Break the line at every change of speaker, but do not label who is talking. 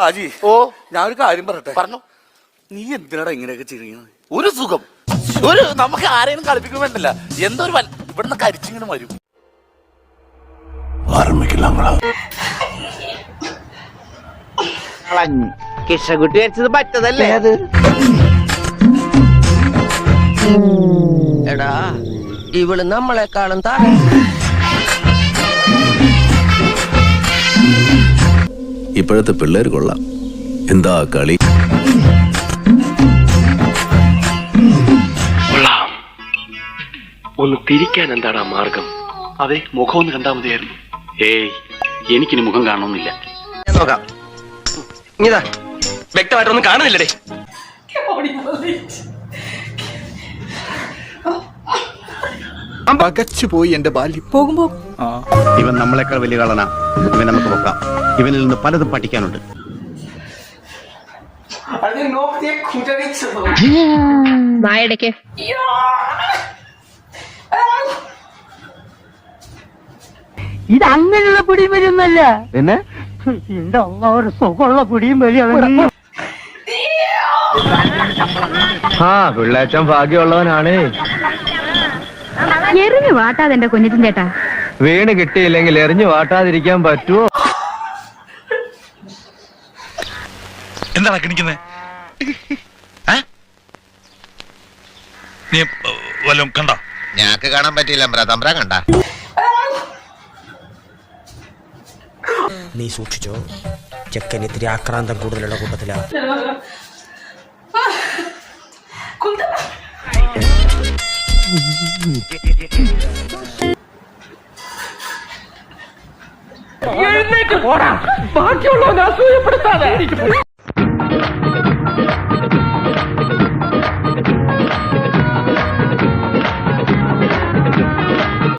ആജി
ഓ.
ഞാനൊരു ഒരു കാര്യം പറയട്ടെ?
പറഞ്ഞു.
നീ എന്തിനാടാ ഇങ്ങനെയൊക്കെ ചെയ്യുന്നത്
ഒരു സുഖം. ഒരു നമുക്ക് ആരെയും കളിപ്പിക്കാൻ വേണ്ടല്ല എന്തോ ഒരു ഇവിടുന്ന് കരിച്ചിങ്ങനെ വരും.
കിഷകുട്ടി വരച്ചത് പറ്റതല്ലേ? അത് എടാ ഇവൾ നമ്മളെക്കാളും താഴെ.
ഇപ്പോഴത്തെ പിള്ളേർ കൊള്ളാം. എന്താ കളി?
കൊള്ളാം. ഒന്ന് തിരിക്കാൻ എന്താടാ മാർഗം? അതെ മുഖം ഒന്ന് കണ്ടാ മതിയായിരുന്നു. ഏയ് എനിക്കിനി മുഖം കാണണമെന്നില്ല.
നോക്കാം. ഇതാ.
വ്യക്തമായിട്ടൊന്നും കാണുന്നില്ലടേ.
പകച്ചു പോയി എന്റെ ബാല്യം.
പോകുമ്പോ.
ഇവൻ നമ്മളെക്കാൾ വലിയ കളനാ. ഇവൻ നമുക്ക് നോക്കാം. ഇവനിൽ നിന്ന് പലതും പഠിക്കാനുണ്ട്.
ഇത് അങ്ങനെയുള്ള പിടിയും വരുന്നല്ല. പിന്നെ എന്റെ അമ്മ ഒരു സുഖമുള്ള പിടിയും വരും.
ആ പിള്ളേച്ചൻ ഭാഗ്യമുള്ളവനാണ്.
എറിഞ്ഞു വാട്ടാതെ എന്റെ കുഞ്ഞിറ്റിൻ ചേട്ടാ.
വീണ് കിട്ടിയില്ലെങ്കിൽ എറിഞ്ഞു വാട്ടാതിരിക്കാൻ പറ്റുമോ
എന്താണ് കിണിക്കുന്നത് നീ വല്ലതും കണ്ടോ?
ഞാക്ക് കാണാൻ പറ്റിയില്ല തമ്പ്ര കണ്ട.
നീ സൂക്ഷിച്ചോ? ചെക്കൻ ഇത്തിരി ആക്രാന്തം കൂടുതലുള്ള കൂട്ടത്തിലാ. എഴുന്നേറ്റ്. പോടാ ബാക്കിയുള്ളവനെ അസൂയപ്പെടുത്താതെ.